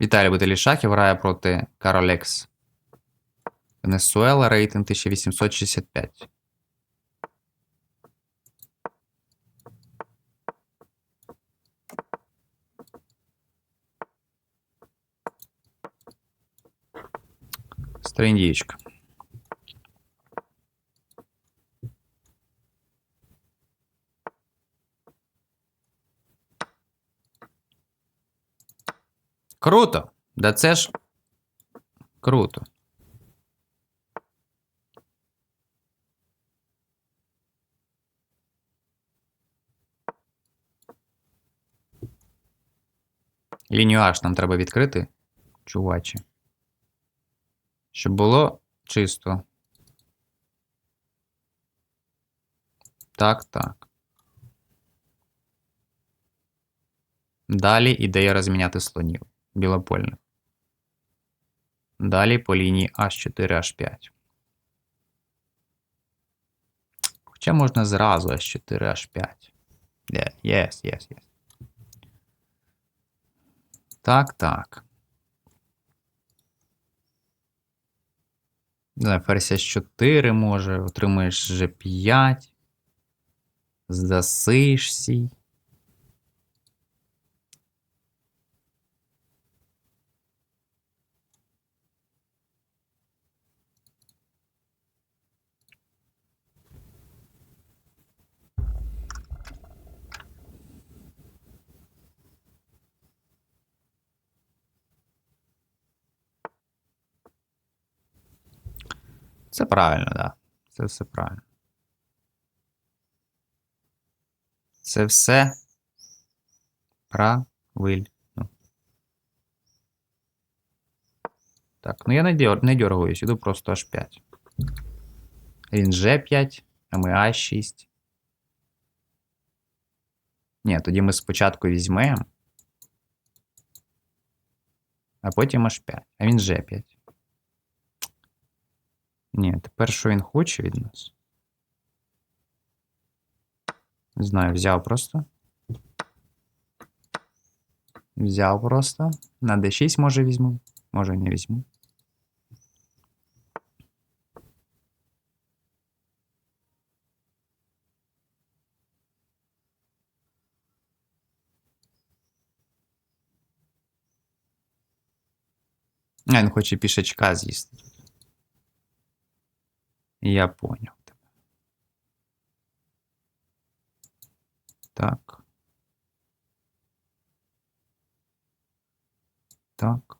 Віталій Бутилішахів грає проти Каролекс. Венесуела, рейтинг 1865. Стріндієчка. Круто! Да це ж круто. Лінію H нам треба відкрити, чувачі. Щоб було чисто. Так, так. Далі ідея розміняти слонів білопольних. Далі по лінії H4, H5. Хоча можна зразу H4, H5. Yeah, yes, yes, yes. Так, так. Не ферзь H4 може, отримуєш G5. Здасиш Це правильно, так. Да. Це все правильно. Це все правильно. Так, ну я не, дер... не дергаюсь, іду просто аж 5. Він G5, а ми А6. Ні, тоді ми спочатку візьмемо. А потім аж 5. А він G5. Ні, тепер що він хоче від нас? Не знаю, взяв просто. Взяв просто. На D6 може візьму, може не візьму. Він хоче пішачка з'їсти. Я понял тебе. Так. Так.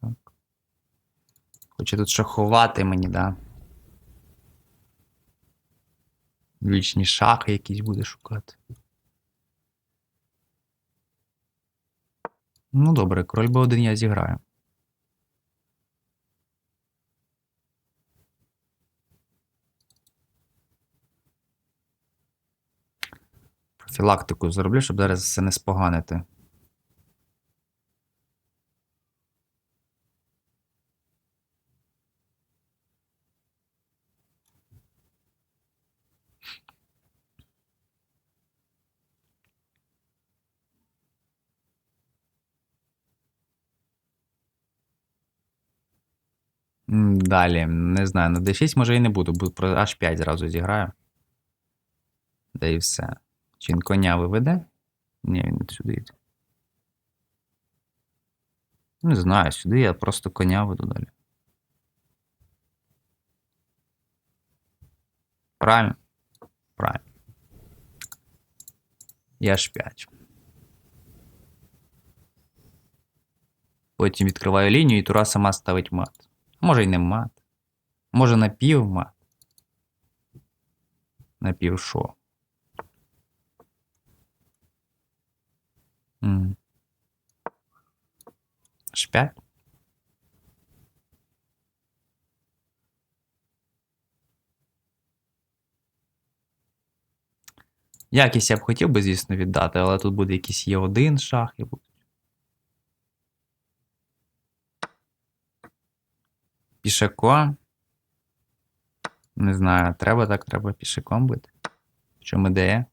Так. Хоче тут шахувати мені, да? Вічні шахи якісь буде шукати. Ну, добре, король Б1 я зіграю. Профілактику зроблю, щоб зараз все не споганити. Далі, не знаю, на D6 може і не буду, бо про H5 зразу зіграю. Да і все. Чи він коня виведе? Ні, він не сюди йде. Не знаю, сюди я просто коня веду далі. Правильно? Правильно. Я ж 5. Потім відкриваю лінію і тура сама ставить мат. Може й не мат. Може напів мат. Напів що? 5? Якість я б хотів би, звісно, віддати, але тут буде якийсь є один шах і буде. Пішако. Не знаю, треба так, треба пішаком бути. В чому ідея?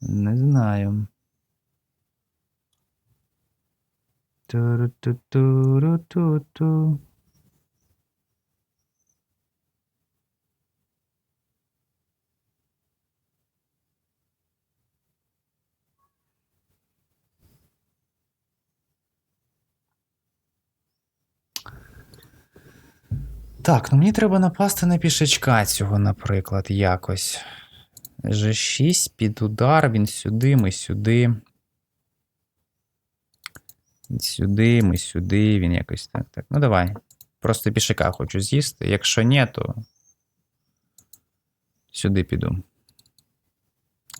Не знаю. Ту-ру-ту-ту-ру-ту-ту. Так, ну мені треба напасти на пішачка цього, наприклад, якось. G6 під удар, він сюди, ми сюди. Сюди, ми сюди, він якось так. так. Ну давай. Просто пішака хочу з'їсти. Якщо ні, то сюди піду.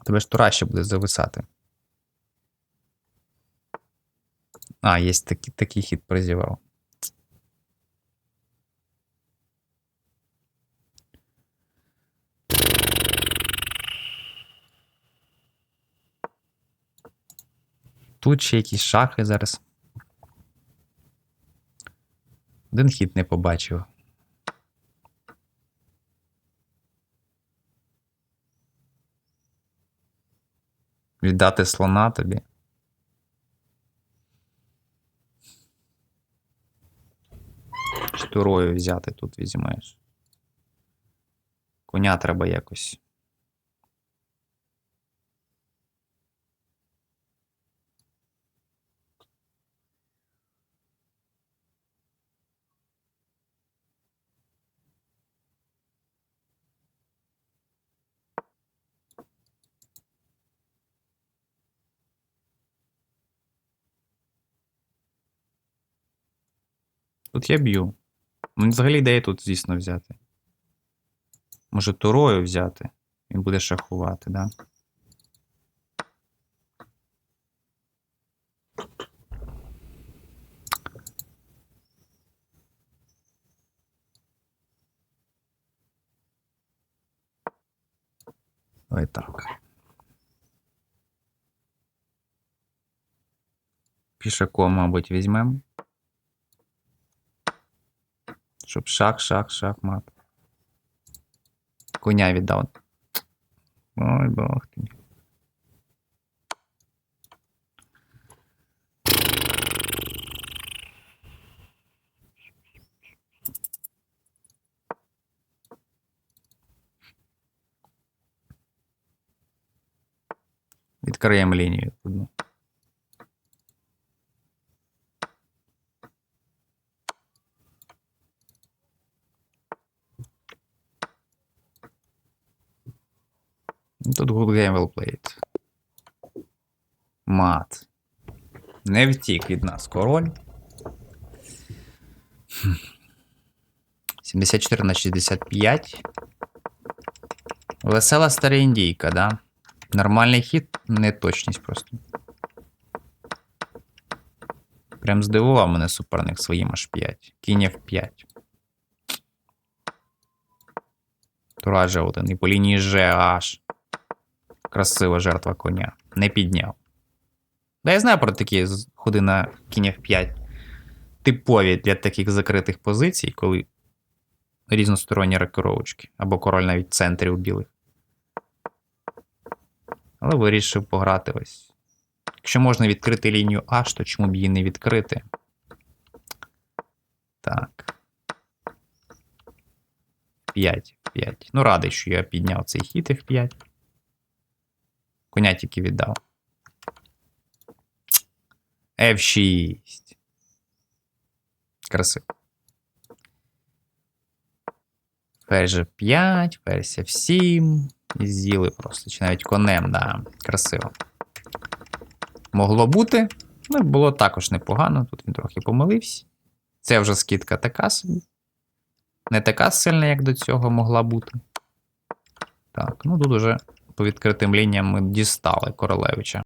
Тебе ж тура ще буде зависати. А, є такий, такий хід прозівав. Тут ще якісь шахи зараз. Один хід не побачив. Віддати слона тобі. Чи турою взяти тут візьмеш. Коня треба якось. Тут я б'ю. Ну, взагалі ідея тут, звісно, взяти. Може, турою взяти. Він буде шахувати, да? Ой так. Пішаком, мабуть, візьмемо. Щоб шах, шах, шах, мат. Коня віддав. Ой, бог ти. мій. Відкриємо лінію одну. Тут good game well played. Мат. Не втік від нас король. 74 на 65. Весела стара індійка, да? Нормальний хід, неточність просто. Прям здивував мене суперник своїм аж 5. Кінь F5. Тура G1 і по лінії G аж. Красива жертва коня. Не підняв. Да я знаю про такі ходи на кінь F5. Типові для таких закритих позицій, коли різносторонні рокировочки. Або король навіть в центрі у білих. Але вирішив пограти ось. Якщо можна відкрити лінію H, то чому б її не відкрити? Так. 5, 5. Ну, радий, що я підняв цей хід F5. Коня тільки віддав. F6. Красиво. Ферзь G5, ферзь F7. І з'їли просто. Чи навіть конем, да. Красиво. Могло бути. Ну, було також непогано. Тут він трохи помилився. Це вже скидка така собі. Не така сильна, як до цього могла бути. Так, ну тут уже по відкритим лініям ми дістали Королевича.